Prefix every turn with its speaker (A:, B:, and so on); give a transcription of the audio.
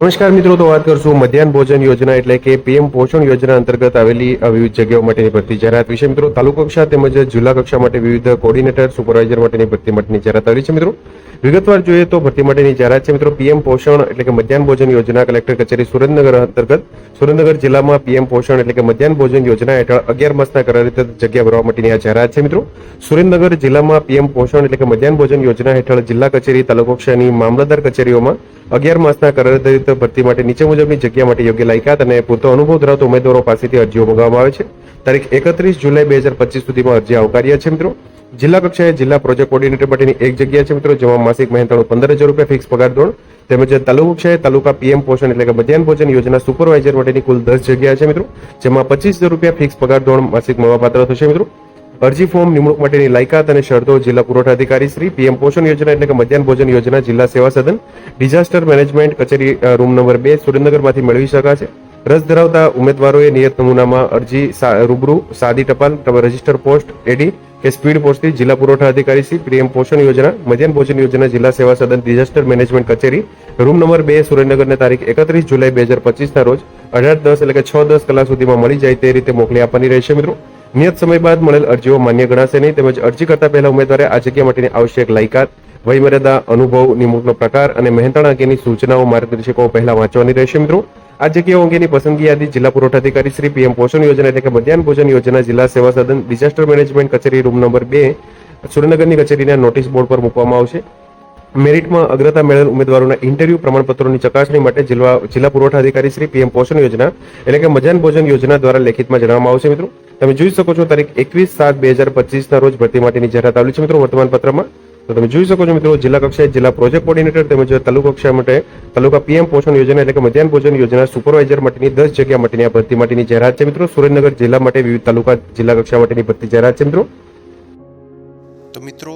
A: નમસ્કાર મિત્રો, તો વાત કરશું મધ્યાહન ભોજન યોજના એટલે કે પીએમ પોષણ યોજના અંતર્ગત આવેલી વિવિધ જગ્યાઓ માટેની ભરતી જાહેરાત વિશે મિત્રો, તાલુકા કક્ષા તેમજ જિલ્લા કક્ષા માટે વિવિધ કોર્ડિનેટર સુપરવાઇઝર માટેની ભરતી માટેની જાહેરાત આવેલી છે મિત્રો. વિગતવાર જોઈએ તો ભરતી માટેની જાહેરાત છે મિત્રો, પીએમ પોષણ એટલે કે મધ્યાહન ભોજન યોજના કલેક્ટર કચેરી સુરેન્દ્રનગર અંતર્ગત, સુરેન્દ્રનગર જિલ્લામાં પીએમ પોષણ એટલે કે મધ્યાહન ભોજન યોજના હેઠળ અગિયાર માસના કરારિત જગ્યા ભરવા માટેની આ જાહેરાત છે મિત્રો. સુરેન્દ્રનગર જિલ્લામાં પીએમ પોષણ એટલે કે મધ્યાહન ભોજન યોજના હેઠળ જિલ્લા કચેરી, તાલુકા કક્ષાની મામલતદાર કચેરીઓમાં અગિયાર માસના કરદરિત ભરતી માટે નીચે મુજબની જગ્યા માટે યોગ્ય લાયકાત અને પૂરતો અનુભવ ધરાવતા ઉમેદવારો પાસેથી અરજીઓ મંગાવવામાં આવે છે. તારીખ એકત્રીસ જુલાઈ બે હજાર પચીસ સુધીમાં અરજી આવકાર્ય છે, મિત્રો. જિલ્લા કક્ષાએ જિલ્લા પ્રોજેક્ટ કોર્ડિનેટર માટેની એક જગ્યા છે, મિત્રો, જેમાં માસિક મહેનતાણું પંદર હજાર રૂપિયા ફિક્સ પગાર ધોરણ તેમજ તાલુકા કક્ષાએ તાલુકા પીએમ પોષણ એટલે કે મધ્યાહન ભોજન યોજના સુપરવાઇઝર માટેની કુલ દસ જગ્યા છે, મિત્રો, જેમાં પચીસ હજાર રૂપિયા ફિક્સ પગાર ધોરણ માસિક મળવાપાત્ર થશે, મિત્રો. અરજી ફોર્મ નિમણૂક માટેની લાયકાત અને શરતો જિલ્લા પુરવઠા અધિકારી શ્રી પીએમ પોષણ યોજના એટલે કે મધ્યાહન ભોજન યોજના જિલ્લા સેવા સદન, ડિઝાસ્ટર મેનેજમેન્ટ કચેરી રૂમ નંબર બે સુરેન્દ્રનગરમાંથી મેળવી શકાશે. રસ ધરાવતા ઉમેદવારોએ નિયત નમૂનામાં અરજી રૂબરૂ સાદી ટપાલ રજિસ્ટર પોસ્ટ એડી કે સ્પીડ પોસ્ટથી જિલ્લા પુરવઠા અધિકારી શ્રી પીએમ પોષણ યોજના, મધ્યાહન ભોજન યોજના જિલ્લા સેવા સદન, ડિઝાસ્ટર મેનેજમેન્ટ કચેરી, રૂમ નંબર બે સુરેન્દ્રનગરને તારીખ એકત્રીસ જુલાઈ બે હજાર પચીસના રોજ અઢાર દસ એટલે કે છ દસ કલાક સુધીમાં મળી જાય તે રીતે મોકલી આપવાની રહેશે મિત્રો. નિયત સમય બાદ મળેલ અરજીઓ માન્ય ગણાશે નહીં. તેમજ અરજી કરતા પહેલા ઉમેદવારે આ જગ્યા માટેની આવશ્યક લાયકાત, વયમર્યાદા, અનુભવ, નિમણૂકનો પ્રકાર અને મહેનતાણા અંગેની સૂચનાઓ માર્ગદર્શકો પહેલા વાંચવાની રહેશે મિત્રો. આ જગ્યાઓ અંગેની પસંદગી યાદી જિલ્લા પુરવઠા શ્રી પીએમ પોષણ યોજના એટલે કે મધ્યાહન ભોજન યોજના જિલ્લા સેવા સદન ડિઝાસ્ટર મેનેજમેન્ટ કચેરી રૂમ નંબર બે, સુરેન્દ્રનગરની કચેરીના નોટિસ બોર્ડ પર મૂકવામાં આવશે. મેરિટમાં અગ્રતા મેળવેલ ઉમેદવારોના ઇન્ટરવ્યુ પ્રમાણપત્રોની ચકાસણી માટે જિલ્લા જિલ્લા પુરવઠા અધિકારી શ્રી પીએમ પોષણ યોજના એટલે કે મધ્યાહન ભોજન યોજના દ્વારા લેખિતમાં જણાવવામાં આવશે મિત્રો. તમે જોઈ શકો છો તારીખ એકવીસ સાત બે હજાર પચીસના રોજ ભરતી માટેની જાહેરાત આવેલી છે. મિત્રો વર્તમાન પત્રમાં તો તમે જોઈ શકો છો મિત્રો જિલ્લા કક્ષાએ જિલ્લા પ્રોજેક્ટ કોર્ડિનેટર તેમજ તાલુકા કક્ષા માટે તાલુકા પીએમ પોષણ યોજના એટલે કે મધ્યાહન ભોજન યોજના સુપરવાઇઝર માટેની દસ જગ્યા માટેની આ ભરતી માટેની જાહેરાત છે. મિત્રો સુરેન્દ્રનગર જિલ્લા માટે વિવિધ તાલુકા જિલ્લા કક્ષા માટેની ભરતી જાહેરાત છે, મિત્રો.
B: તો મિત્રો